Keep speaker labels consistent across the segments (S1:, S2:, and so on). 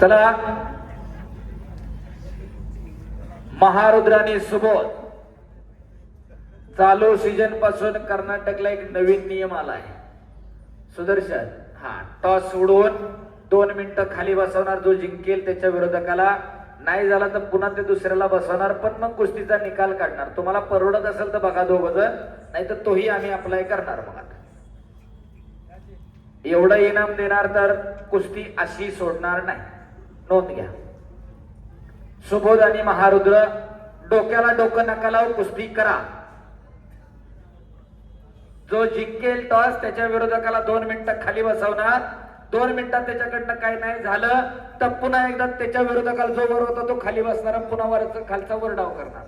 S1: चला. महारुद्राने सुबोध. चालू सीजनपासून कर्नाटकला एक नवीन नियम आला आहे. सुदर्शन हा टॉस उडवून दोन मिनिटं खाली बसवणार जो जिंकेल त्याच्या विरोधकाला. नाही झाला तर पुन्हा ते दुसऱ्याला बसवणार पण मग कुस्तीचा निकाल काढणार. तुम्हाला परवडत असेल तर बघा दोघ जण नाही तर तोही आम्ही अप्लाय करणार मग आता. एवढं इनाम देणार तर कुस्ती अशी सोडणार नाही. नोंद घ्या. सुबोध आणि महारुद्र डोक्याला डोकं नका लावून कुस्ती करा. जो जिंकेल टॉस त्याच्या विरोधकाला दोन मिनिटं खाली बसवणार. दोन मिनिटात त्याच्याकडनं काही नाही झालं तर पुन्हा एकदा त्याच्या विरोधकाला जो वर होता तो खाली बसणार पुन्हा वरचा खालचा वर डाव करणार.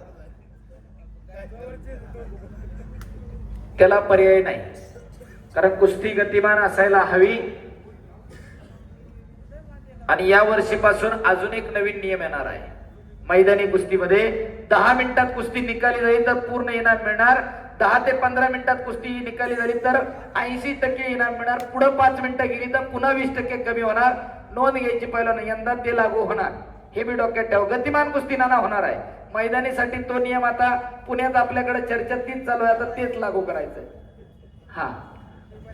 S1: त्याला पर्याय नाही. कारण कुस्ती गतिमान असायला हवी. आणि या वर्षीपासून अजून एक नवीन नियम येणार आहे. मैदानी कुस्तीमध्ये दहा मिनिटात कुस्ती निकाली जाईल तर पूर्ण इनाम मिळणार. दहा ते पंधरा मिनिटात कुस्ती निकाली झाली तर ऐंशी टक्के इनाम मिळणार. पुढे पाच मिनिटं गेली तर पुन्हा वीस टक्के कमी होणार. नोंद घ्यायची पहिला यंदा ते लागू होणार. हे मी डोक्यात ठेव. गतिमान कुस्ती नाना होणार आहे. मैदानीसाठी तो नियम आता पुण्यात आपल्याकडे चर्चा तीच चालू आहे. आता तेच लागू करायचंय. हा.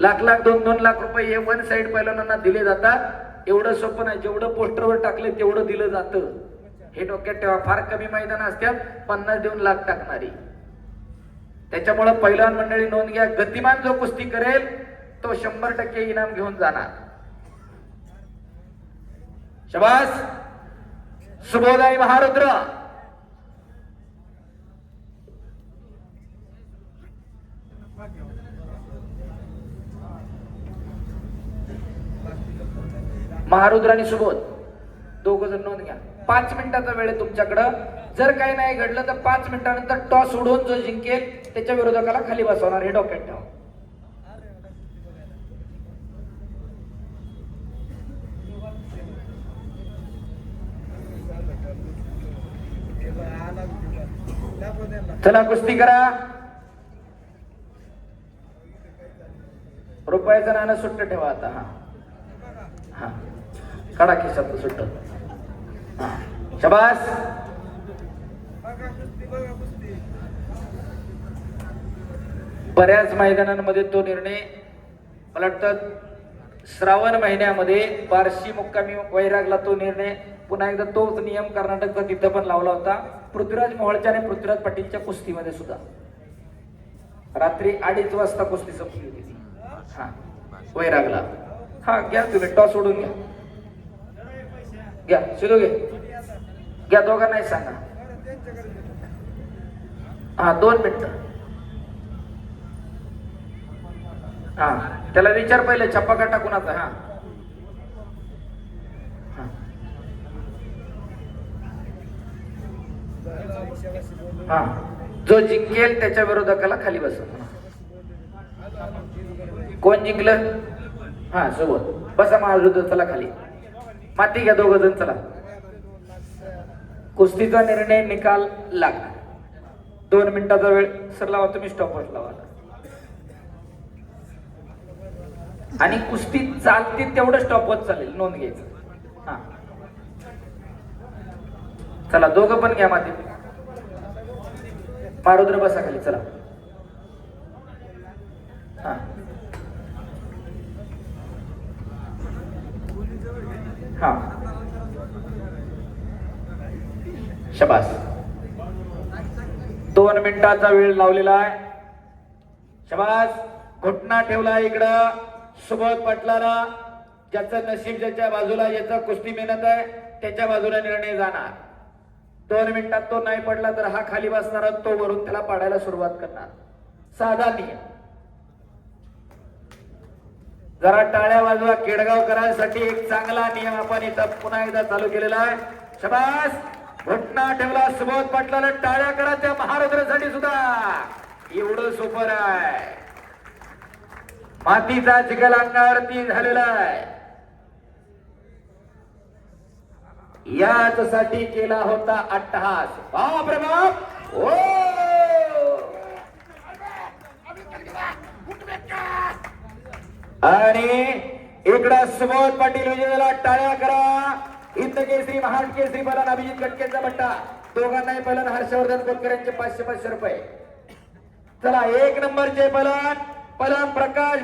S1: लाख लाख दोन दोन लाख रुपये हे वन साईड पहिल्यांदा दिले जातात. एवढं सोपं नाही. जेवढं पोस्टरवर टाकले तेवढं दिलं जातं. हे डोक्यात ठेवा. फार कमी मैदान असतात पन्नास देऊन लाख टाकणारी. त्याच्यामुळं पहिलवान मंडळी नोंद घ्या. गतिमान जो कुस्ती करेल तो शंभर टक्के इनाम घेऊन जाणार. शबास. सुबोधाई महारुद्र. महारुद्र आणि सुबोध. दोघ जण नोंद घ्या. पाच मिनिटाचा वेळ आहे तुमच्याकडं. जर काही नाही घडलं तर पाच मिनिटानंतर टॉस उडवून जो जिंकेल त्याच्या विरोधकाला खाली बसवणार हे डोक्यात ठेवा. चला कुस्ती करा. रुपयाचं नाणं सुट्ट ठेवा आता हा. हा. काढा खिशात सुट्ट. शबास. बऱ्याच मैदानांमध्ये तो निर्णय मला वाटतं श्रावण महिन्यामध्ये बार्शी मुक्कामी वैरागला तो निर्णय पुन्हा एकदा तोच नियम कर्नाटकचा तिथं पण लावला होता. पृथ्वीराज मोहोळच्या आणि पृथ्वीराज पाटीलच्या कुस्तीमध्ये सुद्धा. रात्री अडीच वाजता कुस्ती संपली होती हा वैरागला. हा घ्या तुम्ही टॉस सोडून घ्या. घ्या शिदो घे घ्या दोघांनाही सांगा. हा दोन मिनिट. हा त्याला विचार पहिले छप्पा काटा कुणाचा? हा. हा. जो जिंकेल त्याच्या विरोधकाला खाली बसव कोण जिंकलं? हा सोबत. बसा महाविरुद्ध खाली. माती घ्या दोघ जण चला. कुस्तीचा निर्णय निकाल लागला दोन मिनिटाचा वेळ सर लावा तुम्ही स्टॉपवर लावा. आणि कुस्ती चालते तेवढं स्टॉपवॉच चालेल नोंद घ्यायचं. हा. चला दोघं पण घ्या माती. पारुद्र बसा खाली चला. हा. हा. शबास. दोन मिनिटाचा वेळ लावलेला आहे. शबास. घुटना ठेवला इकडं. सुबोध पाटलाला. ज्याचं नशीब ज्याच्या बाजूला याचं कुस्ती मेहनत आहे त्याच्या बाजूला निर्णय जाणार. दोन मिनिटात तो नाही पडला तर हा खाली बसणार तो वरून त्याला पाडायला सुरुवात करणार. साधा नियम. जरा टाळ्या वाजवा केडगाव करायसाठी एक चांगला नियम आपण इथं पुन्हा एकदा चालू केलेला आहे. शबास! घुटना ठेवला सुबोध पाटलाला टाळ्या करा त्या महारुद्रासाठी सुद्धा. एवढं सोपर आहे मातीचा चिखल अंगावरती झालेला आहे. याचसाठी केला होता अट्टहास. बाप रे बाप! ओ सुबोध पाटील विजयाला टाळ्या करा. हिंद केसरी महान केसरी पलान अभिजित गटकेचा बट्टा दोघांनाही पलन हर्षवर्धन कोतकर यांचे पाचशे पाचशे रुपये. चला एक नंबरचे पलन पलन प्रकाश